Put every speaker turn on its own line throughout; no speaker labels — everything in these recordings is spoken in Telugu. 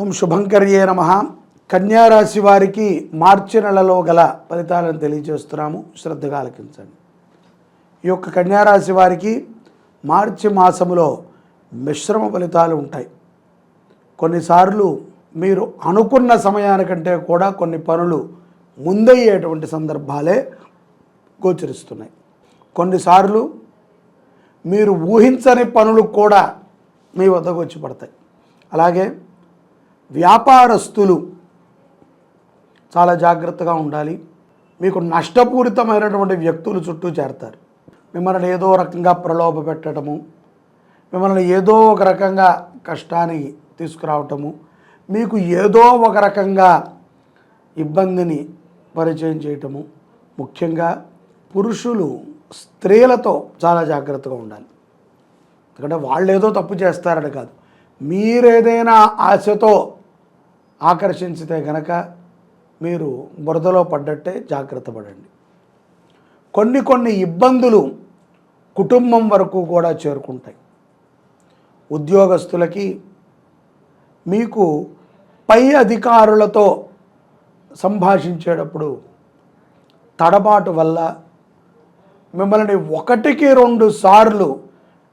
ఓం శుభంకర్యే నమ. కన్యారాశి వారికి మార్చి నెలలో గల ఫలితాలను తెలియజేస్తున్నాము. శ్రద్ధగా ఆలకించండి. ఈ యొక్క కన్యారాశి వారికి మార్చి మాసములో మిశ్రమ ఫలితాలు ఉంటాయి. కొన్నిసార్లు మీరు అనుకున్న సమయానికంటే కూడా కొన్ని పనులు ముందయ్యేటువంటి సందర్భాలే గోచరిస్తున్నాయి. కొన్నిసార్లు మీరు ఊహించని పనులు కూడా మీ వద్దకు వచ్చి పడతాయి. అలాగే వ్యాపారస్తులు చాలా జాగ్రత్తగా ఉండాలి. మీకు నష్టపూరితమైనటువంటి వ్యక్తులు చుట్టూ చేరతారు. మిమ్మల్ని ఏదో రకంగా ప్రలోభ పెట్టడము మిమ్మల్ని ఏదో ఒక రకంగా కష్టానికి తీసుకురావటము మీకు ఏదో ఒక రకంగా ఇబ్బందిని పరిచయం చేయటము. ముఖ్యంగా పురుషులు స్త్రీలతో చాలా జాగ్రత్తగా ఉండాలి. ఎందుకంటే వాళ్ళు ఏదో తప్పు చేస్తారని కాదు. మీరేదైనా ఆశతో ఆకర్షించితే గనక మీరు బురదలో పడ్డట్టే జాగ్రత్త పడండి. కొన్ని కొన్ని ఇబ్బందులు కుటుంబం వరకు కూడా చేరుకుంటాయి. ఉద్యోగస్తులకి మీకు పై అధికారులతో సంభాషించేటప్పుడు తడబాటు వల్ల మిమ్మల్ని ఒకటికి రెండు సార్లు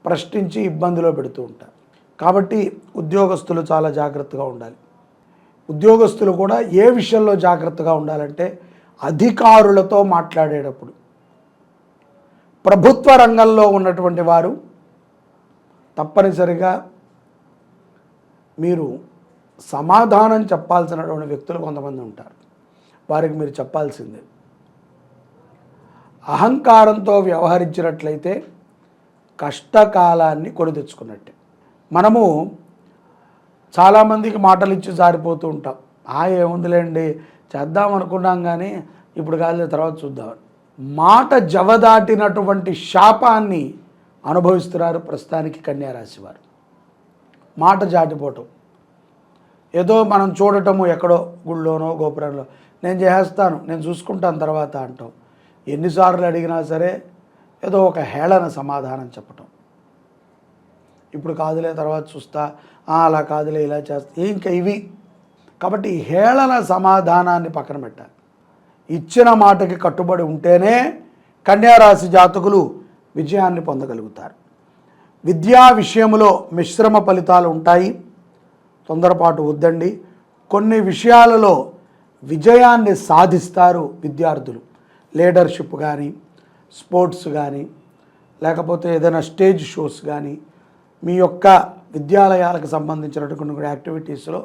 ప్రశ్నించి ఇబ్బందిలో పెడుతూ ఉంటారు. కాబట్టి ఉద్యోగస్తులు చాలా జాగ్రత్తగా ఉండాలి. ఉద్యోగస్తులు కూడా ఏ విషయంలో జాగ్రత్తగా ఉండాలంటే అధికారులతో మాట్లాడేటప్పుడు. ప్రభుత్వ రంగంలో ఉన్నటువంటి వారు తప్పనిసరిగా మీరు సమాధానం చెప్పాల్సినటువంటి వ్యక్తులు కొంతమంది ఉంటారు. వారికి మీరు చెప్పాల్సిందే. అహంకారంతో వ్యవహరించినట్లయితే కష్టకాలాన్ని కొని తెచ్చుకున్నట్టే. మనము చాలామందికి మాటలు ఇచ్చి జారిపోతూ ఉంటాం. ఆ ఏముందిలేండి చేద్దాం అనుకున్నాం కానీ ఇప్పుడు కాదు తర్వాత చూద్దాం. మాట జవదాటినటువంటి శాపాన్ని అనుభవిస్తున్నారు ప్రస్తుతానికి కన్యారాశి వారు మాట జాటిపోవటం ఏదో మనం చూడటము ఎక్కడో గుళ్ళోనో గోపురంలో నేను చేస్తాను నేను చూసుకుంటాను తర్వాత అంటాం. ఎన్నిసార్లు అడిగినా సరే ఏదో ఒక హేళన సమాధానం చెప్పటం. ఇప్పుడు కాదులే తర్వాత చూస్తా. అలా కాదులే ఇలా చేస్తా. ఇంకా ఇవి. కాబట్టి హేళన సమాధానాన్ని పక్కన పెట్టాలి. ఇచ్చిన మాటకి కట్టుబడి ఉంటేనే కన్యారాశి జాతకులు విజయాన్ని పొందగలుగుతారు. విద్యా విషయంలో మిశ్రమ ఫలితాలు ఉంటాయి. తొందరపాటు వద్దండి. కొన్ని విషయాలలో విజయాన్ని సాధిస్తారు విద్యార్థులు. లీడర్షిప్ కానీ స్పోర్ట్స్ కానీ లేకపోతే ఏదైనా స్టేజ్ షోస్ కానీ మీ యొక్క విద్యాలయాలకు సంబంధించినటువంటి కొన్ని యాక్టివిటీస్లో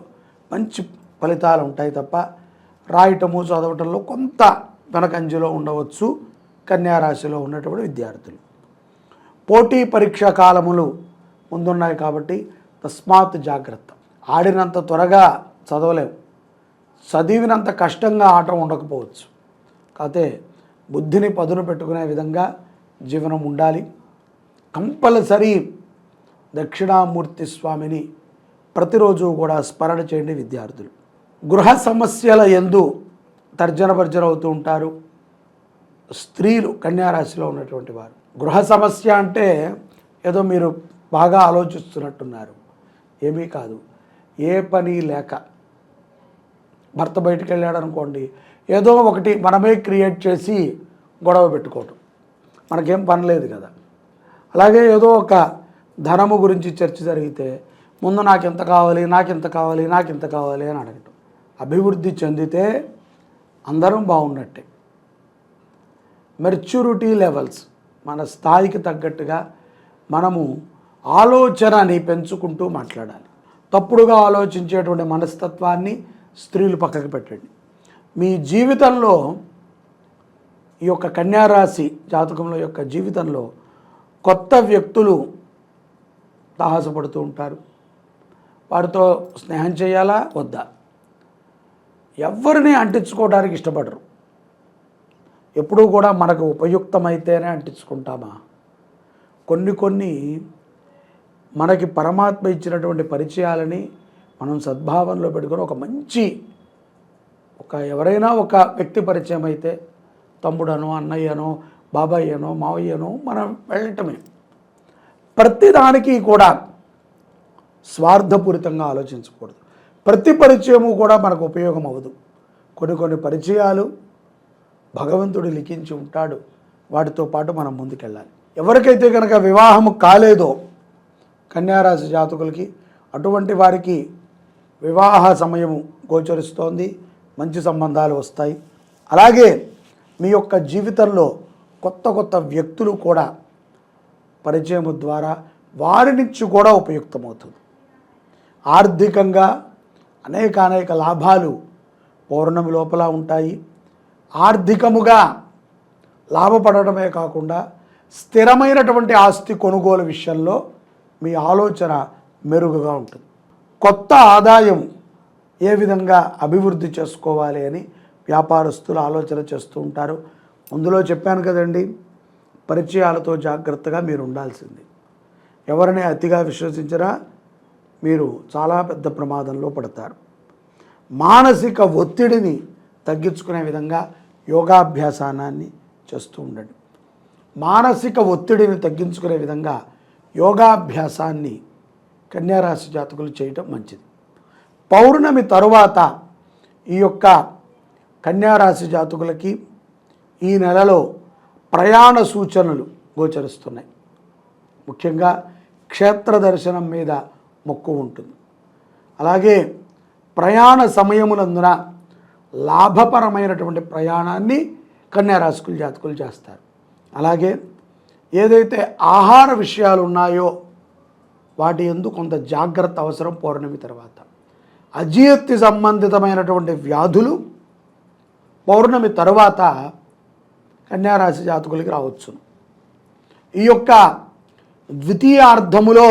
మంచి ఫలితాలు ఉంటాయి తప్ప రాయటము చదవటంలో కొంత వెనకంజలో ఉండవచ్చు కన్యారాశిలో ఉన్నటువంటి విద్యార్థులు. పోటీ పరీక్షా కాలములు ముందున్నాయి కాబట్టి తస్మాత్ జాగ్రత్త. ఆడినంత త్వరగా చదవలేము చదివినంత కష్టంగా ఆట ఉండకపోవచ్చు. కాకపోతే బుద్ధిని పదును పెట్టుకునే విధంగా జీవనం ఉండాలి. కంపల్సరీ దక్షిణామూర్తి స్వామిని ప్రతిరోజు కూడా స్మరణ చేయండి విద్యార్థులు. గృహ సమస్యల ఎందు తర్జన భర్జన అవుతూ ఉంటారు. స్త్రీలు కన్యారాశిలో ఉన్నటువంటి వారు. గృహ సమస్య అంటే ఏదో మీరు బాగా ఆలోచిస్తున్నట్టున్నారు. ఏమీ కాదు. ఏ పని లేక. భర్త బయటికి వెళ్ళాడు అనుకోండి ఏదో ఒకటి మనమే క్రియేట్ చేసి గొడవ పెట్టుకోవటం. మనకేం పని లేదు కదా. అలాగే ఏదో ఒక ధనము గురించి చర్చ జరిగితే ముందు నాకు ఎంత కావాలి నాకు ఎంత కావాలి నాకు ఎంత కావాలి అని అడగటం. అభివృద్ధి చెందితే అందరం బాగున్నట్టే మెచ్యూరిటీ లెవెల్స్ మన స్థాయికి తగ్గట్టుగా మనము ఆలోచనని పెంచుకుంటూ మాట్లాడాలి. తప్పుడుగా ఆలోచించేటువంటి మనస్తత్వాన్ని స్త్రీలు పక్కకు పెట్టండి. మీ జీవితంలో ఈ యొక్క కన్యారాశి జాతకంలో యొక్క జీవితంలో కొత్త వ్యక్తులు సాహసపడుతూ ఉంటారు. వారితో స్నేహం చేయాలా? వద్దా? ఎవరిని అంటించుకోవడానికి ఇష్టపడరు. ఎప్పుడూ కూడా మనకు ఉపయుక్తమైతేనే అంటించుకుంటామా? కొన్ని కొన్ని మనకి పరమాత్మ ఇచ్చినటువంటి పరిచయాలని మనం సద్భావనలో పెట్టుకొని ఒక మంచి ఒక ఎవరైనా ఒక వ్యక్తి పరిచయం అయితే తమ్ముడనో అన్నయ్యనో బాబాయ్యనో మావయ్యనో మనం వెళ్ళటమే. ప్రతిదానికి కూడా స్వార్థపూరితంగా ఆలోచించకూడదు. ప్రతి పరిచయము కూడా మనకు ఉపయోగం అవ్వదు. కొన్ని కొన్ని పరిచయాలు భగవంతుడు లిఖించి ఉంటాడు. వాటితో పాటు మనం ముందుకెళ్ళాలి. ఎవరికైతే కనుక వివాహము కాలేదో కన్యారాశి జాతకులకి అటువంటి వారికి వివాహ సమయము గోచరిస్తోంది. మంచి సంబంధాలు వస్తాయి. అలాగే మీ యొక్క జీవితంలో కొత్త కొత్త వ్యక్తులు కూడా పరిచయము ద్వారా వారి నుంచి కూడా ఉపయుక్తమవుతుంది. ఆర్థికంగా అనేక అనేక లాభాలు పౌర్ణమి లోపల ఉంటాయి. ఆర్థికముగా లాభపడటమే కాకుండా స్థిరమైనటువంటి ఆస్తి కొనుగోలు విషయంలో మీ ఆలోచన మెరుగుగా ఉంటుంది. కొత్త ఆదాయం ఏ విధంగా అభివృద్ధి చేసుకోవాలి అని వ్యాపారస్తులు ఆలోచన చేస్తూ ఉంటారు. అందులో చెప్పాను కదండి పరిచయాలతో జాగ్రత్తగా మీరు ఉండాల్సింది. ఎవరిని అతిగా విశ్వసించినా మీరు చాలా పెద్ద ప్రమాదంలో పడతారు. మానసిక ఒత్తిడిని తగ్గించుకునే విధంగా యోగాభ్యాసానాన్ని చేస్తూ ఉండండి. మానసిక ఒత్తిడిని తగ్గించుకునే విధంగా యోగాభ్యాసాన్ని కన్యారాశి జాతకులు చేయటం మంచిది. పౌర్ణమి తరువాత ఈ యొక్క కన్యారాశి జాతకులకి ఈ నెలలో ప్రయాణ సూచనలు గోచరిస్తున్నాయి. ముఖ్యంగా క్షేత్ర దర్శనం మీద మొక్కు ఉంటుంది. అలాగే ప్రయాణ సమయములందున లాభపరమైనటువంటి ప్రయాణాన్ని కన్యారాశికులు జాతకులు చేస్తారు. అలాగే ఏదైతే ఆహార విషయాలు ఉన్నాయో వాటి ఎందు కొంత జాగ్రత్త అవసరం పౌర్ణమి తర్వాత. అజీర్తి సంబంధితమైనటువంటి వ్యాధులు పౌర్ణమి తర్వాత కన్యారాశి జాతకులకి రావచ్చు. ఈ యొక్క ద్వితీయార్థములో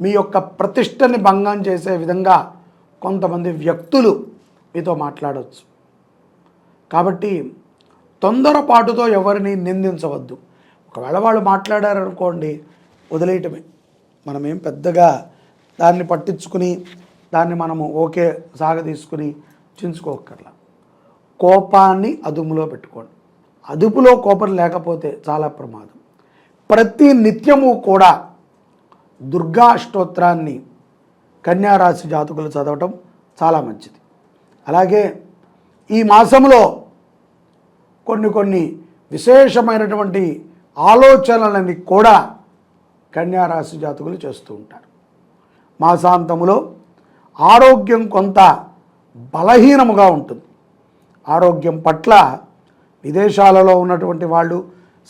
మీ యొక్క ప్రతిష్టని భంగం చేసే విధంగా కొంతమంది వ్యక్తులు మీతో మాట్లాడవచ్చు కాబట్టి తొందరపాటుతో ఎవరిని నిందించవద్దు. ఒకవేళ వాళ్ళు మాట్లాడారనుకోండి వదిలేయటమే. మనమేం పెద్దగా దాన్ని పట్టించుకుని దాన్ని మనము ఓకే సాగదీసుకుని చించుకోకర్లా కోపాన్ని అదుములో పెట్టుకోండి. అదుపులో కోపం లేకపోతే చాలా ప్రమాదం. ప్రతి నిత్యము కూడా దుర్గా అష్టోత్తరాన్ని కన్యారాశి జాతకులు చదవటం చాలా మంచిది. అలాగే ఈ మాసంలో కొన్ని కొన్ని విశేషమైనటువంటి ఆలోచనలని కూడా కన్యారాశి జాతకులు చేస్తూ ఉంటారు. మాసాంతములో ఆరోగ్యం కొంత బలహీనముగా ఉంటుంది. ఆరోగ్యం పట్ల విదేశాలలో ఉన్నటువంటి వాళ్ళు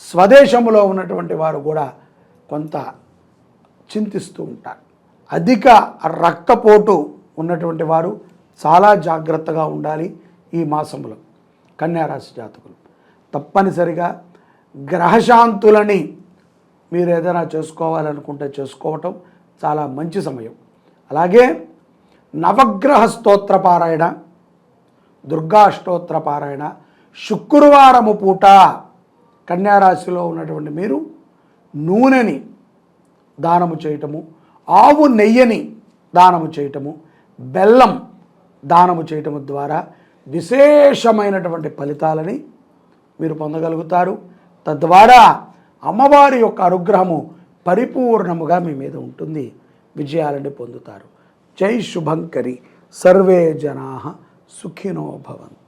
స్వదేశంలో ఉన్నటువంటి వారు కూడా కొంత చింతిస్తూ ఉంటారు. అధిక రక్తపోటు ఉన్నటువంటి వారు చాలా జాగ్రత్తగా ఉండాలి ఈ మాసంలో కన్యారాశి జాతకులు. తప్పనిసరిగా గ్రహశాంతులని మీరు ఏదైనా చేసుకోవాలనుకుంటే చేసుకోవటం చాలా మంచి సమయం. అలాగే నవగ్రహ స్తోత్ర పారాయణ దుర్గా స్తోత్ర పారాయణ శుక్రవారము పూట కన్యారాశిలో ఉన్నటువంటి మీరు నూనెని దానము చేయటము ఆవు నెయ్యని దానము చేయటము బెల్లం దానము చేయటము ద్వారా విశేషమైనటువంటి ఫలితాలని మీరు పొందగలుగుతారు. తద్వారా అమ్మవారి యొక్క అనుగ్రహము పరిపూర్ణముగా మీ మీద ఉంటుంది. విజయాలని పొందుతారు. జై శుభంకరి. సర్వే జనా సుఖినో భవంతు.